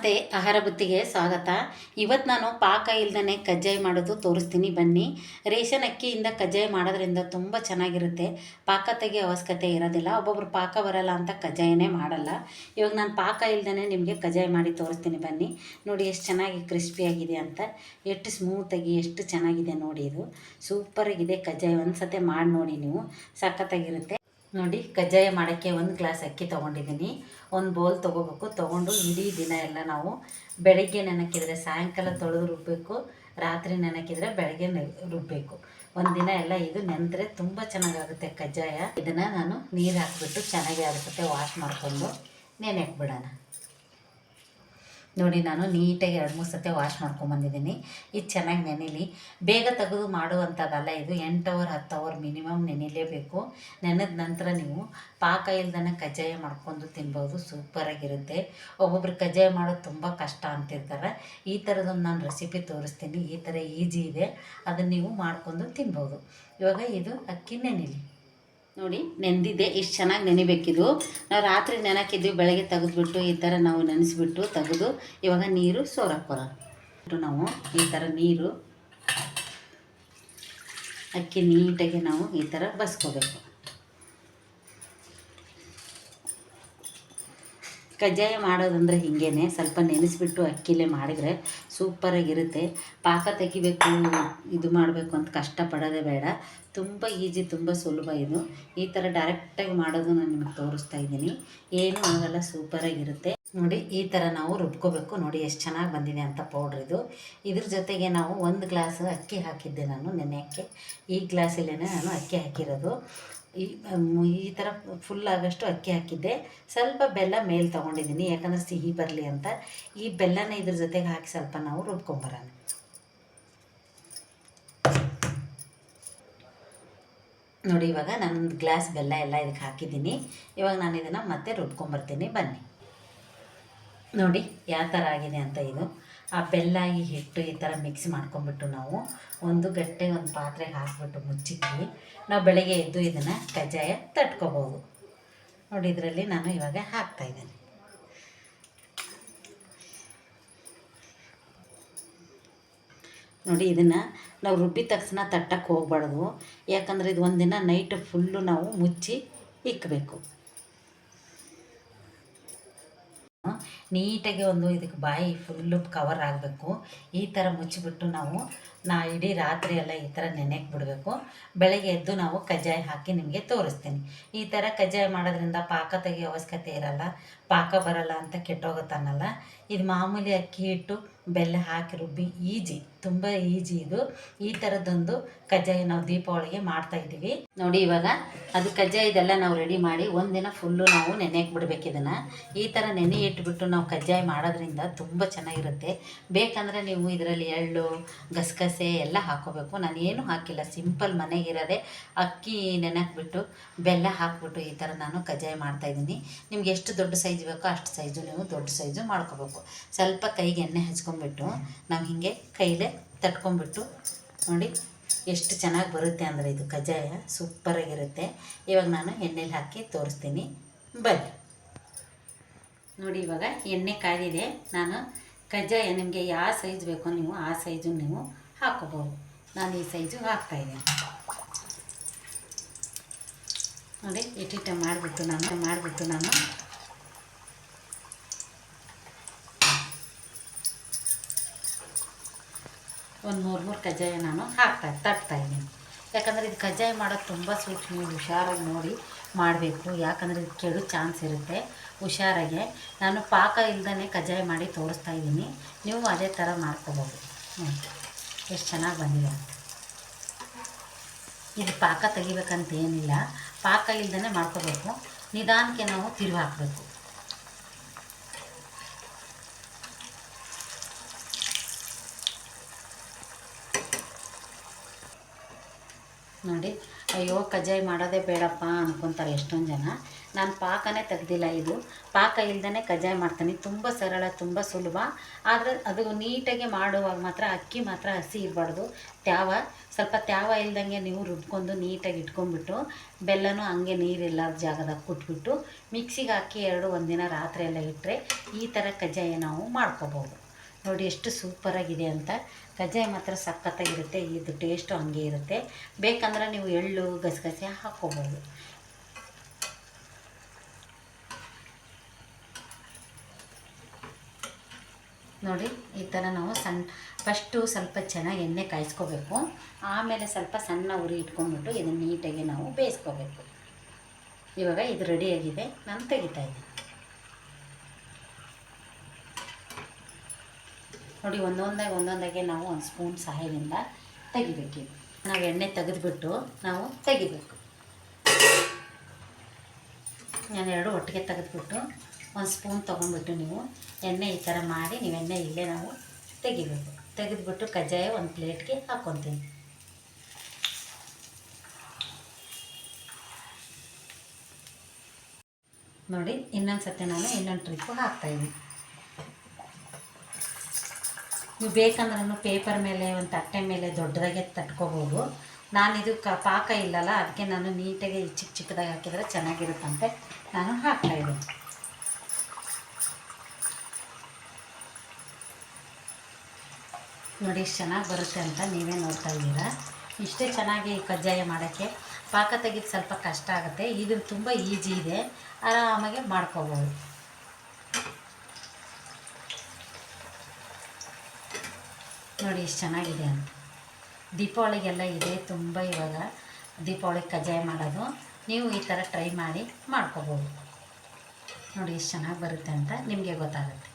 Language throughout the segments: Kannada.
ನಮಸ್ತೆ ಆಹಾರ ಬುತ್ತಿಗೆ ಸ್ವಾಗತ. ಇವತ್ತು ನಾನು ಪಾಕ ಇಲ್ದೇ ಕಜ್ಜಾಯ ಮಾಡೋದು ತೋರಿಸ್ತೀನಿ, ಬನ್ನಿ. ರೇಷನ್ ಅಕ್ಕಿಯಿಂದ ಕಜ್ಜಾಯ ಮಾಡೋದ್ರಿಂದ ತುಂಬ ಚೆನ್ನಾಗಿರುತ್ತೆ. ಪಾಕ ತೆಗೆಯೋ ಅವಶ್ಯಕತೆ ಇರೋದಿಲ್ಲ. ಒಬ್ಬೊಬ್ರು ಪಾಕ ಬರಲ್ಲ ಅಂತ ಕಜ್ಜಾಯನೇ ಮಾಡಲ್ಲ. ಇವಾಗ ನಾನು ಪಾಕ ಇಲ್ದೇ ನಿಮಗೆ ಕಜ್ಜಾಯ ಮಾಡಿ ತೋರಿಸ್ತೀನಿ, ಬನ್ನಿ. ನೋಡಿ ಎಷ್ಟು ಚೆನ್ನಾಗಿ ಕ್ರಿಸ್ಪಿಯಾಗಿದೆ ಅಂತ. ಎಷ್ಟು ಸ್ಮೂತಾಗಿ ಎಷ್ಟು ಚೆನ್ನಾಗಿದೆ ನೋಡಿ ಇದು. ಸೂಪರಾಗಿದೆ ಕಜ್ಜಾಯ. ಒಂದು ಸತಿ ಮಾಡಿ ನೋಡಿ ನೀವು. ಸಖತ್ತಾಗಿರುತ್ತೆ. ನೋಡಿ, ಕಜ್ಜಾಯ ಮಾಡೋಕ್ಕೆ ಒಂದು ಗ್ಲಾಸ್ ಅಕ್ಕಿ ತೊಗೊಂಡಿದ್ದೀನಿ. ಒಂದು ಬೌಲ್ ತೊಗೋಬೇಕು. ತೊಗೊಂಡು ಇಡೀ ದಿನ ಎಲ್ಲ ನಾವು ಬೆಳಗ್ಗೆ ನೆನಕಿದ್ರೆ, ಸಾಯಂಕಾಲ ತೊಳೆದು ರುಬ್ಬಬೇಕು ರಾತ್ರಿ ನೆನಕಿದ್ರೆ ಬೆಳಗ್ಗೆ ರುಬ್ಬಬೇಕು ಒಂದು ದಿನ ಎಲ್ಲ ಇದು ನೆನೆದ್ರೆ ತುಂಬ ಚೆನ್ನಾಗಾಗುತ್ತೆ ಕಜ್ಜಾಯ. ಇದನ್ನು ನಾನು ನೀರು ಹಾಕಿಬಿಟ್ಟು ಚೆನ್ನಾಗಿ ಆಗುತ್ತೆ ವಾಶ್ ಮಾಡಿಕೊಂಡು ನೆನೆಕ್ ಬಿಡೋಣ. ನೋಡಿ, ನಾನು ನೀಟಾಗಿ ಎರಡು, ಮೂರು ಸತಿ ವಾಶ್ ಮಾಡ್ಕೊಂಬಂದಿದ್ದೀನಿ ಇದು ಚೆನ್ನಾಗಿ ನೆನೆಲಿ. ಬೇಗ ತೆಗೆದು ಮಾಡುವಂಥದ್ದಲ್ಲ ಇದು. ಎಂಟು ಅವರ್ ಹತ್ತು ಅವರ್ ಮಿನಿಮಮ್ ನೆನೆಯಲೇಬೇಕು ನೆನೆದ ನಂತರ ನೀವು ಪಾಕ ಇಲ್ದನೆ ಕಜ್ಜಾಯ ಮಾಡ್ಕೊಂಡು ತಿನ್ಬೋದು. ಸೂಪರಾಗಿರುತ್ತೆ ಒಬ್ಬೊಬ್ರು ಕಜ್ಜಾಯ ಮಾಡೋದು ತುಂಬ ಕಷ್ಟ ಅಂತಿರ್ತಾರೆ. ಈ ಥರದೊಂದು ನಾನು ರೆಸಿಪಿ ತೋರಿಸ್ತೀನಿ. ಈ ಥರ ಈಜಿ ಇದೆ. ಅದನ್ನು ನೀವು ಮಾಡ್ಕೊಂಡು ತಿನ್ಬೋದು. ಇವಾಗ ಇದು ಅಕ್ಕಿ ನೆನೆಲಿ. ನೋಡಿ ನೆಂದಿದೆ ಇಷ್ಟು ಚೆನ್ನಾಗಿ ನೆನಿಬೇಕಿದು. ನಾವು ರಾತ್ರಿ ನೆನಕಿದ್ವಿ, ಬೆಳಗ್ಗೆ ತೆಗೆದ್ಬಿಟ್ಟು ಈ ಥರ ನಾವು ನೆನೆಸ್ಬಿಟ್ಟು ತೆಗೆದು ಇವಾಗ ನೀರು ಸೋರಾಕೋರ ನಾವು ಈ ಥರ ನೀರು, ಅಕ್ಕಿ ನೀಟಾಗಿ ನಾವು ಈ ಥರ ಬಸ್ಕೋಬೇಕು. ಕಜ್ಜಾಯ ಮಾಡೋದಂದ್ರೆ ಹಿಂಗೇನೆ. ಸ್ವಲ್ಪ ನೆನೆಸಿಬಿಟ್ಟು ಅಕ್ಕಿಲೇ ಮಾಡಿದರೆ ಸೂಪರಾಗಿರುತ್ತೆ. ಪಾಕ ತೆಗಿಬೇಕು, ಇದು ಮಾಡಬೇಕು ಅಂತ ಕಷ್ಟಪಡೋದೇ ಬೇಡ. ತುಂಬ ಈಜಿ, ತುಂಬ ಸುಲಭ ಇದು. ಈ ಥರ ಡೈರೆಕ್ಟಾಗಿ ಮಾಡೋದು ನಾನು ನಿಮಗೆ ತೋರಿಸ್ತಾ ಇದ್ದೀನಿ. ಏನೂ ಆಗಲ್ಲ, ಸೂಪರಾಗಿರುತ್ತೆ. ನೋಡಿ, ಈ ಥರ ನಾವು ರುಬ್ಕೋಬೇಕು. ನೋಡಿ, ಎಷ್ಟು ಚೆನ್ನಾಗಿ ಬಂದಿದೆ ಅಂತ ಪೌಡ್ರ್ ಇದು. ಇದ್ರ ಜೊತೆಗೆ ನಾವು ಒಂದು ಗ್ಲಾಸ್ ಅಕ್ಕಿ ಹಾಕಿದ್ದೆ ನಾನು ನೆನೆ ಅಕ್ಕಿ ಈ ಗ್ಲಾಸಲ್ಲೇ ನಾನು ಅಕ್ಕಿ ಹಾಕಿರೋದು. ಈ ಈ ಥರ ಫುಲ್ ಆಗೋಷ್ಟು ಅಕ್ಕಿ ಹಾಕಿದ್ದೆ. ಸ್ವಲ್ಪ ಬೆಲ್ಲ ಮೇಲೆ ತೊಗೊಂಡಿದ್ದೀನಿ, ಯಾಕಂದರೆ ಸಿಹಿ ಬರಲಿ ಅಂತ. ಈ ಬೆಲ್ಲನ ಇದ್ರ ಜೊತೆಗೆ ಹಾಕಿ ಸ್ವಲ್ಪ ನಾವು ರುಬ್ಕೊಂಬರೋಣ. ನೋಡಿ, ಇವಾಗ ನಾನು ಗ್ಲಾಸ್ ಬೆಲ್ಲ ಎಲ್ಲ ಇದಕ್ಕೆ ಹಾಕಿದ್ದೀನಿ. ಇವಾಗ ನಾನು ಇದನ್ನು ಮತ್ತೆ ರುಬ್ಕೊಂಬರ್ತೀನಿ. ಬನ್ನಿ. ನೋಡಿ, ಯಾವ ಥರ ಆಗಿದೆ ಅಂತ ಇದು. ಆ ಬೆಲ್ಲ ಈ ಹಿಟ್ಟು ಈ ಥರ ಮಿಕ್ಸ್ ಮಾಡ್ಕೊಂಬಿಟ್ಟು ನಾವು ಒಂದು ಗಟ್ಟೆ ಒಂದು ಪಾತ್ರೆಗೆ ಹಾಕ್ಬಿಟ್ಟು ಮುಚ್ಚಿದ್ವಿ. ನಾವು ಬೆಳಗ್ಗೆ ಎದ್ದು ಇದನ್ನು ಕಜ್ಜಾಯ ತಟ್ಕೋಬೋದು. ನೋಡಿ, ಇದರಲ್ಲಿ ನಾನು ಇವಾಗ ಹಾಕ್ತಾಯಿದ್ದೇನೆ ನೋಡಿ, ಇದನ್ನು ನಾವು ರುಬ್ಬಿದ ತಕ್ಷಣ ತಟ್ಟಕ್ಕೆ ಹೋಗ್ಬಾರ್ದು. ಯಾಕಂದರೆ ಇದು ಒಂದಿನ ನೈಟ್ ಫುಲ್ಲು ನಾವು ಮುಚ್ಚಿ ಇಕ್ಕಬೇಕು ನೀಟಾಗಿ ಒಂದು ಇದಕ್ಕೆ ಬಾಯಿ ಫುಲ್ಲು ಕವರ್ ಆಗಬೇಕು. ಈ ಥರ ಮುಚ್ಚಿಬಿಟ್ಟು ನಾವು ನಾ ಇಡೀ ರಾತ್ರಿ ಎಲ್ಲ ಈ ಥರ ನೆನೆಗೆ ಬಿಡಬೇಕು. ಬೆಳಗ್ಗೆ ಎದ್ದು ನಾವು ಕಜ್ಜಾಯ ಹಾಕಿ ನಿಮಗೆ ತೋರಿಸ್ತೀನಿ. ಈ ಥರ ಕಜ್ಜಾಯ ಮಾಡೋದ್ರಿಂದ ಪಾಕ ತೆಗೆಯೋ ಅವಶ್ಯಕತೆ ಇರಲ್ಲ. ಪಾಕ ಬರಲ್ಲ ಅಂತ ಕೆಟ್ಟೋಗುತ್ತಾನಲ್ಲ ಇದು ಮಾಮೂಲಿ ಅಕ್ಕಿ ಹಿಟ್ಟು, ಬೆಲ್ಲ ಹಾಕಿ ರುಬ್ಬಿ, ಈಜಿ, ತುಂಬ ಈಜಿ ಇದು. ಈ ಥರದ್ದೊಂದು ಕಜ್ಜಾಯ ನಾವು ದೀಪಾವಳಿಗೆ ಮಾಡ್ತಾ ಇದ್ದೀವಿ. ನೋಡಿ ಇವಾಗ ಅದು ಕಜ್ಜಾಯ ಇದೆಲ್ಲ ನಾವು ರೆಡಿ ಮಾಡಿ ಒಂದಿನ ಫುಲ್ಲು ನಾವು ನೆನೆಯಕ್ಕೆ ಬಿಡ್ಬೇಕು ಇದನ್ನು. ಈ ಥರ ನೆನೆ ಇಟ್ಬಿಟ್ಟು ನಾವು ಕಜ್ಜಾಯ ಮಾಡೋದ್ರಿಂದ ತುಂಬ ಚೆನ್ನಾಗಿರುತ್ತೆ. ಬೇಕಂದರೆ ನೀವು ಇದರಲ್ಲಿ ಎಳ್ಳು, ಗಸಗಸೆ ಎಲ್ಲ ಹಾಕೋಬೇಕು. ನಾನು ಏನು ಹಾಕಿಲ್ಲ. ಸಿಂಪಲ್ ಮನೆಗಿರೋದೆ ಅಕ್ಕಿ ನೆನಕ್ಬಿಟ್ಟು ಬೆಲ್ಲ ಹಾಕ್ಬಿಟ್ಟು ಈ ಥರ ನಾನು ಕಜ್ಜಾಯ ಮಾಡ್ತಾಯಿದ್ದೀನಿ ನಿಮ್ಗೆ ಎಷ್ಟು ದೊಡ್ಡ ಸೈಜ್ ಬೇಕೋ ಅಷ್ಟು ಸೈಜು ನೀವು ದೊಡ್ಡ ಸೈಜು ಮಾಡ್ಕೋಬೇಕು. ಸ್ವಲ್ಪ ಕೈಗೆ ಎಣ್ಣೆ ಹಚ್ಕೊಂಡ್ಬಿಟ್ಟು ನಾವು ಹೀಗೆ ಕೈಲೇ ತಟ್ಕೊಂಡ್ಬಿಟ್ಟು ನೋಡಿ ಎಷ್ಟು ಚೆನ್ನಾಗಿ ಬರುತ್ತೆ ಅಂದರೆ ಇದು ಕಜ್ಜಾಯ ಸೂಪರಾಗಿರುತ್ತೆ. ಇವಾಗ ನಾನು ಎಣ್ಣೆಲಿ ಹಾಕಿ ತೋರಿಸ್ತೀನಿ. ಬನ್ನಿ. ನೋಡಿ ಇವಾಗ ಎಣ್ಣೆ ಕಾದಿದೆ ನಾನು ಕಜ್ಜಾಯ ನಿಮಗೆ ಯಾವ ಸೈಜ್ ಬೇಕೋ ನೀವು ಆ ಸೈಜು ನೀವು ಹಾಕೋಬೋದು. ನಾನು ಈ ಸೈಜು ಹಾಕ್ತಾಯಿದ್ದೀನಿ ನೋಡಿ, ಇಟ್ಟಿಟ್ಟ ಮಾಡಿಬಿಟ್ಟು ನಾನು ಮಾಡಿಬಿಟ್ಟು ನಾನು. ಒಂದು ಮೂರು ಮೂರು ಕಜ್ಜಾಯ ನಾನು ಹಾಕ್ತಾ, ತಟ್ತಾ ಇದ್ದೀನಿ. ಯಾಕಂದರೆ ಇದು ಕಜ್ಜಾಯ ಮಾಡೋದು ತುಂಬ ಸೂಕ್ಷ್ಮ ಹುಷಾರಾಗಿ ನೋಡಿ ಮಾಡಬೇಕು. ಯಾಕಂದರೆ ಇದು ಕೆಡು ಚಾನ್ಸ್ ಇರುತ್ತೆ ಹುಷಾರಾಗೆ. ನಾನು ಪಾಕ ಇಲ್ದೇ ಕಜ್ಜಾಯ ಮಾಡಿ ತೋರಿಸ್ತಾ ಇದ್ದೀನಿ. ನೀವು ಅದೇ ಥರ ಮಾಡ್ಕೋಬೋದು. ಎಷ್ಟು ಚೆನ್ನಾಗಿ ಬಂದಿದೆ. ಇದು ಪಾಕ ತೆಗಿಬೇಕಂತ ಏನಿಲ್ಲ. ಪಾಕ ಇಲ್ದೇ ಮಾಡ್ಕೋಬೇಕು. ನಿಧಾನಕ್ಕೆ ನಾವು ತಿರುವು ಹಾಕಬೇಕು. ನೋಡಿ, ಅಯ್ಯೋ, ಕಜ್ಜಾಯ ಮಾಡೋದೇ ಬೇಡಪ್ಪ ಅನ್ಕೊತಾರೆ ಎಷ್ಟೊಂದು ಜನ. ನಾನು ಪಾಕನೇ ತೆಗ್ದಿಲ್ಲ ಇದು. ಪಾಕ ಇಲ್ದೇ ಕಜ್ಜಾಯ ಮಾಡ್ತೀನಿ. ತುಂಬ ಸರಳ, ತುಂಬ ಸುಲಭ. ಆದರೆ ಅದು ನೀಟಾಗಿ ಮಾಡುವಾಗ ಮಾತ್ರ ಅಕ್ಕಿ ಮಾತ್ರ ಹಸಿ ಇರಬಾರ್ದು. ತ್ಯಾವ, ಸ್ವಲ್ಪ ತ್ಯಾವ ಇಲ್ದಂಗೆ ನೀವು ರುಬ್ಕೊಂಡು ನೀಟಾಗಿ ಇಟ್ಕೊಂಡ್ಬಿಟ್ಟು ಬೆಲ್ಲನೂ ಹಂಗೆ ನೀರಿಲ್ಲ ಜಾಗದಾಗ ಕುಟ್ಬಿಟ್ಟು ಮಿಕ್ಸಿಗೆ ಹಾಕಿ ಎರಡು, ಒಂದಿನ ರಾತ್ರಿ ಎಲ್ಲ ಇಟ್ಟರೆ ಈ ಥರ ಕಜ್ಜಾಯ ನಾವು ಮಾಡ್ಕೋಬೋದು. ನೋಡಿ ಎಷ್ಟು ಸೂಪರಾಗಿದೆ ಅಂತ. ಕಜ್ಜಾಯ ಮಾತ್ರ ಸಖತ್ತಾಗಿರುತ್ತೆ. ಇದು ಟೇಸ್ಟು ಹಂಗೆ ಇರುತ್ತೆ. ಬೇಕಂದ್ರೆ ನೀವು ಎಳ್ಳು, ಗಸಗಸೆ ಹಾಕ್ಕೋಬೋದು. ನೋಡಿ, ಈ ಥರ ನಾವು ಸಣ್ಣ ಫಸ್ಟು ಸ್ವಲ್ಪ ಚೆನ್ನಾಗಿ ಎಣ್ಣೆ ಕಾಯಿಸ್ಕೋಬೇಕು. ಆಮೇಲೆ ಸ್ವಲ್ಪ ಸಣ್ಣ ಉರಿ ಇಟ್ಕೊಂಡ್ಬಿಟ್ಟು ಇದನ್ನು ನೀಟಾಗಿ ನಾವು ಬೇಯಿಸ್ಕೋಬೇಕು. ಇವಾಗ ಇದು ರೆಡಿಯಾಗಿದೆ ನಾನು ತೆಗಿತಾ ಇದ್ದೀನಿ. ನೋಡಿ ಒಂದೊಂದಾಗಿ ಒಂದೊಂದಾಗೆ ನಾವು ಒಂದು ಸ್ಪೂನ್ ಸಹಾಯದಿಂದ ತೆಗಿಬೇಕಿದು ನಾವು ಎಣ್ಣೆ ತೆಗೆದುಬಿಟ್ಟು ನಾವು ತೆಗಿಬೇಕು. ನಾನು ಎರಡು ಒಟ್ಟಿಗೆ ತೆಗೆದುಬಿಟ್ಟು ಒಂದು ಸ್ಪೂನ್ ತೊಗೊಂಡ್ಬಿಟ್ಟು ನೀವು ಎಣ್ಣೆ ಈ ಥರ ಮಾಡಿ ನೀವು ಎಣ್ಣೆ ಇಲ್ಲೇ ನಾವು ತೆಗಿಬೇಕು. ತೆಗೆದುಬಿಟ್ಟು ಕಜ್ಜಾಯ ಒಂದು ಪ್ಲೇಟ್ಗೆ ಹಾಕ್ಕೊತೀನಿ ನೋಡಿ, ಇನ್ನೊಂದು ಸತಿ ನಾನು ಇನ್ನೊಂದು ಟ್ರಿಪ್ಪು ಹಾಕ್ತಾಯಿದ್ದೀನಿ ನೀವು ಬೇಕಂದ್ರೂ ಪೇಪರ್ ಮೇಲೆ, ಒಂದು ತಟ್ಟೆ ಮೇಲೆ ದೊಡ್ಡದಾಗೆ ತಟ್ಕೋಬೋದು. ನಾನಿದು ಕ ಪಾಕ ಇಲ್ಲಲ್ಲ, ಅದಕ್ಕೆ ನಾನು ನೀಟಾಗಿ ಚಿಕ್ಕ ಚಿಕ್ಕದಾಗಿ ಹಾಕಿದರೆ ಚೆನ್ನಾಗಿರುತ್ತಂತೆ. ನಾನು ಹಾಕ್ತಾಯಿದ್ದೀನಿ ನೋಡಿ ಇಷ್ಟು ಚೆನ್ನಾಗಿ ಬರುತ್ತೆ ಅಂತ ನೀವೇ ನೋಡ್ತಾ ಇದ್ದೀರಾ. ಇಷ್ಟೇ ಚೆನ್ನಾಗಿ ಕಜ್ಜಾಯ ಮಾಡೋಕ್ಕೆ ಪಾಕ ತೆಗೆದು ಸ್ವಲ್ಪ ಕಷ್ಟ ಆಗುತ್ತೆ. ಇದು ತುಂಬ ಈಜಿ ಇದೆ. ಆರಾಮಾಗಿ ಮಾಡ್ಕೋಬೋದು. ನೋಡಿ ಇಷ್ಟು ಚೆನ್ನಾಗಿದೆ ಅಂತ. ದೀಪಾವಳಿಗೆಲ್ಲ ಇದೆ ತುಂಬ ಇವಾಗ. ದೀಪಾವಳಿಗೆ ಕಜ್ಜಾಯ ಮಾಡೋದು. ನೀವು ಈ ಥರ ಟ್ರೈ ಮಾಡಿ ಮಾಡ್ಕೋಬೋದು. ನೋಡಿ ಎಷ್ಟು ಚೆನ್ನಾಗಿ ಬರುತ್ತೆ ಅಂತ ನಿಮಗೆ ಗೊತ್ತಾಗುತ್ತೆ.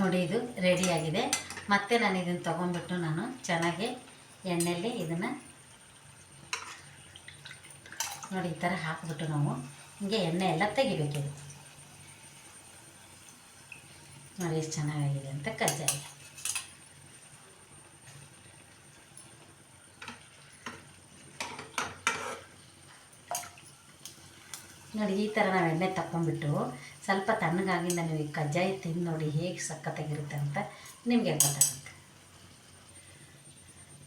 ನೋಡಿ, ಇದು ರೆಡಿಯಾಗಿದೆ ಮತ್ತೆ ನಾನು ಇದನ್ನು ತೊಗೊಂಡ್ಬಿಟ್ಟು ನಾನು ಚೆನ್ನಾಗಿ ಎಣ್ಣೆಯಲ್ಲಿ ಇದನ್ನು ನೋಡಿ, ಈ ಥರ ಹಾಕ್ಬಿಟ್ಟು ನಾವು ಹಿಂಗೆ ಎಣ್ಣೆ ಎಲ್ಲ ತೆಗಿಬೇಕಿದೆ ನೋಡಿ, ಎಷ್ಟು ಚೆನ್ನಾಗಿದೆ ಅಂತ ಕಜ್ಜಾಯ. ನೋಡಿ, ಈ ಥರ ನಾವು ಎಣ್ಣೆ ತಗೊಂಡ್ಬಿಟ್ಟು ಸ್ವಲ್ಪ ತಣ್ಣಗಾಗಿಂದ ನೀವು ಕಜ್ಜಾಯ ತಿಂದು ನೋಡಿ ಹೇಗೆ ಸಕ್ಕತ್ತಾಗಿರುತ್ತೆ ಅಂತ ನಿಮಗೆ ಗೊತ್ತಾಗುತ್ತೆ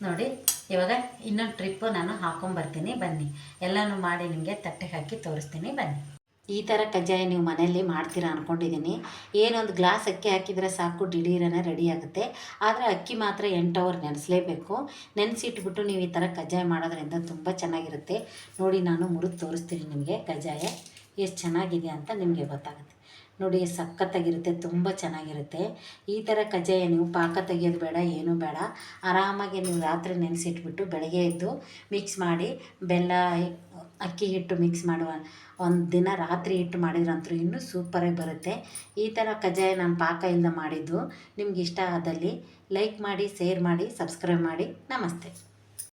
ನೋಡಿ, ಇವಾಗ ಇನ್ನೊಂದು ಟ್ರಿಪ್ಪು ನಾನು ಹಾಕೊಂಬರ್ತೀನಿ ಬನ್ನಿ. ಎಲ್ಲನೂ ಮಾಡಿ ನಿಮಗೆ ತಟ್ಟೆಗೆ ಹಾಕಿ ತೋರಿಸ್ತೀನಿ. ಬನ್ನಿ. ಈ ಥರ ಕಜ್ಜಾಯ ನೀವು ಮನೆಯಲ್ಲಿ ಮಾಡ್ತೀರಾ ಅಂದ್ಕೊಂಡಿದ್ದೀನಿ ಏನೊಂದು ಗ್ಲಾಸ್ ಅಕ್ಕಿ ಹಾಕಿದರೆ ಸಾಕು, ದಿಢೀರನೇ ರೆಡಿ ಆಗುತ್ತೆ. ಆದರೆ ಅಕ್ಕಿ ಮಾತ್ರ ಎಂಟು ಅವರ್ ನೆನೆಸಲೇಬೇಕು. ನೆನೆಸಿಟ್ಬಿಟ್ಟು ನೀವು ಈ ಥರ ಕಜ್ಜಾಯ ಮಾಡೋದ್ರಿಂದ ತುಂಬ ಚೆನ್ನಾಗಿರುತ್ತೆ. ನೋಡಿ ನಾನು ಮುರಿದು ತೋರಿಸ್ತೀನಿ ನಿಮಗೆ ಕಜ್ಜಾಯ. ಎಷ್ಟು ಚೆನ್ನಾಗಿದೆ ಅಂತ ನಿಮಗೆ ಗೊತ್ತಾಗುತ್ತೆ. ನೋಡಿ, ಸಖತ್ತಾಗಿರುತ್ತೆ, ತುಂಬ ಚೆನ್ನಾಗಿರುತ್ತೆ. ಈ ಥರ ಕಜ್ಜಾಯ ನೀವು ಪಾಕ ತೆಗೆಯೋದು ಬೇಡ, ಏನೂ ಬೇಡ. ಆರಾಮಾಗಿ ನೀವು ರಾತ್ರಿ ನೆನೆಸಿಟ್ಬಿಟ್ಟು ಬೆಳಗ್ಗೆ ಎದ್ದು ಮಿಕ್ಸ್ ಮಾಡಿ, ಬೆಲ್ಲ, ಅಕ್ಕಿ ಹಿಟ್ಟು ಮಿಕ್ಸ್ ಮಾಡುವ, ಒಂದು ದಿನ ರಾತ್ರಿ ಹಿಟ್ಟು ಮಾಡಿದ್ರಂತೂ ಇನ್ನೂ ಸೂಪರಾಗಿ ಬರುತ್ತೆ. ಈ ಥರ ಕಜ್ಜಾಯ ನಾನು ಪಾಕ ಇಲ್ಲದ ಮಾಡಿದ್ದು, ನಿಮ್ಗೆ ಇಷ್ಟ ಆದಲ್ಲಿ ಲೈಕ್ ಮಾಡಿ, ಶೇರ್ ಮಾಡಿ, ಸಬ್ಸ್ಕ್ರೈಬ್ ಮಾಡಿ. ನಮಸ್ತೆ.